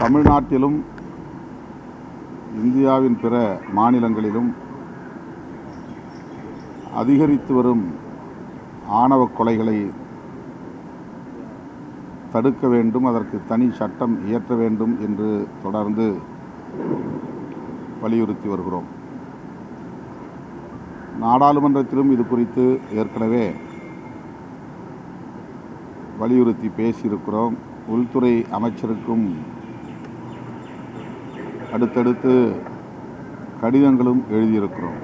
தமிழ்நாட்டிலும் இந்தியாவின் பிற மாநிலங்களிலும் அதிகரித்து வரும் ஆணவ கொலைகளை தடுக்க வேண்டும் அதற்கு தனி சட்டம் இயற்ற வேண்டும் என்று தொடர்ந்து வலியுறுத்தி வருகிறோம். நாடாளுமன்றத்திலும் இது குறித்து ஏற்கனவே வலியுறுத்தி பேசியிருக்கிறோம். உள்துறை அமைச்சருக்கும் அடுத்தடுத்து கடிதங்களும் எழுதியிருக்கிறோம்.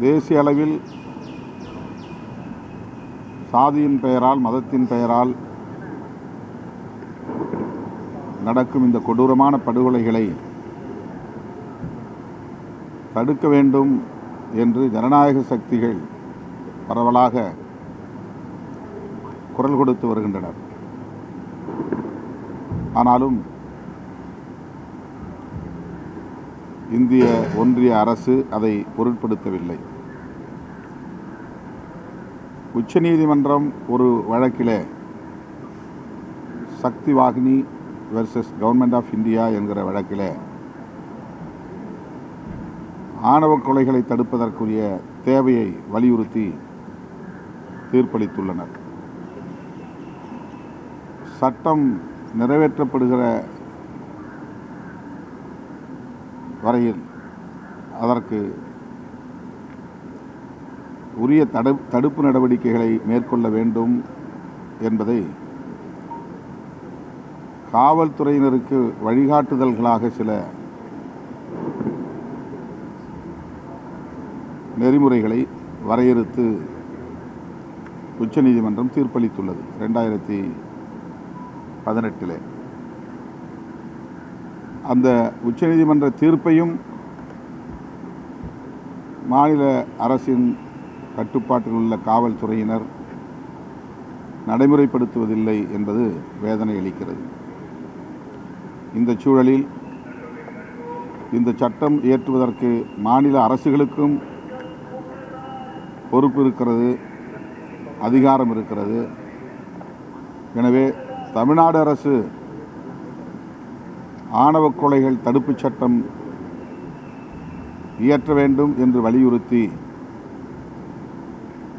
தேசிய அளவில் சாதியின் பெயரால் மதத்தின் பெயரால் நடக்கும் இந்த கொடூரமான படுகொலைகளை தடுக்க வேண்டும் என்று ஜனநாயக சக்திகள் பரவலாக குரல் கொடுத்து வருகின்றனர். ஆனாலும் இந்திய ஒன்றிய அரசு அதை பொருட்படுத்தவில்லை. உச்சநீதிமன்றம் ஒரு வழக்கில் Shakti Vahini versus government of India என்கிற வழக்கில் ஆணவ கொலைகளை தடுப்பதற்குரிய தேவையை வலியுறுத்தி தீர்ப்பளித்துள்ளனர். சட்டம் நிறைவேற்றப்படுகிற வரையில் அதற்கு உரிய தடு தடுப்பு நடவடிக்கைகளை மேற்கொள்ள வேண்டும் என்பதை காவல்துறையினருக்கு வழிகாட்டுதல்களாக சில நெறிமுறைகளை வரையறுத்து உச்சநீதிமன்றம் தீர்ப்பளித்துள்ளது. ரெண்டாயிரத்தி பதினெட்டில். அந்த உச்சநீதிமன்ற தீர்ப்பையும் மாநில அரசின் கட்டுப்பாட்டில் உள்ள காவல்துறையினர் நடைமுறைப்படுத்துவதில்லை என்பது வேதனை அளிக்கிறது. இந்த சூழலில் இந்த சட்டம் இயற்றுவதற்கு மாநில அரசுகளுக்கும் பொறுப்பு இருக்கிறது அதிகாரம் இருக்கிறது. எனவே தமிழ்நாடு அரசு ஆணவ கொலைகள் தடுப்புச் சட்டம் இயற்ற வேண்டும் என்று வலியுறுத்தி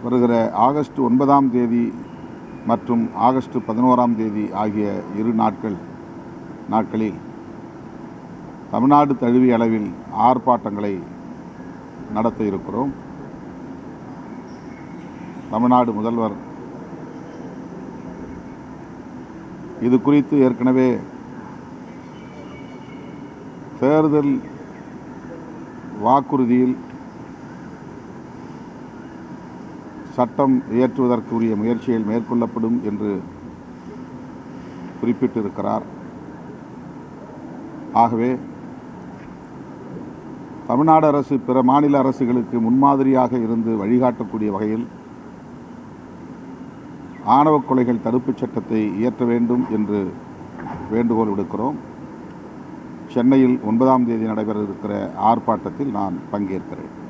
வருகிற ஆகஸ்ட் ஒன்பதாம் தேதி மற்றும் ஆகஸ்ட் பதினோராம் தேதி ஆகிய இரு நாட்கள் நாட்களில் தமிழ்நாடு தழுவிய அளவில் ஆர்ப்பாட்டங்களை நடத்த இருக்கிறோம். தமிழ்நாடு முதல்வர் இது குறித்து ஏற்கனவே தேர்தல் வாக்குறுதியில் சட்டம் இயற்றுவதற்குரிய முயற்சிகள் மேற்கொள்ளப்படும் என்று குறிப்பிட்டிருக்கிறார். ஆகவே தமிழ்நாடு அரசு பிற மாநில அரசுகளுக்கு முன்மாதிரியாக இருந்து வழிகாட்டக்கூடிய வகையில் ஆணவ கொலைகள் தடுப்புச் சட்டத்தை இயற்ற வேண்டும் என்று வேண்டுகோள் விடுக்கிறோம். சென்னையில் ஒன்பதாம் தேதி நடைபெற இருக்கிற ஆர்ப்பாட்டத்தில் நான் பங்கேற்கிறேன்.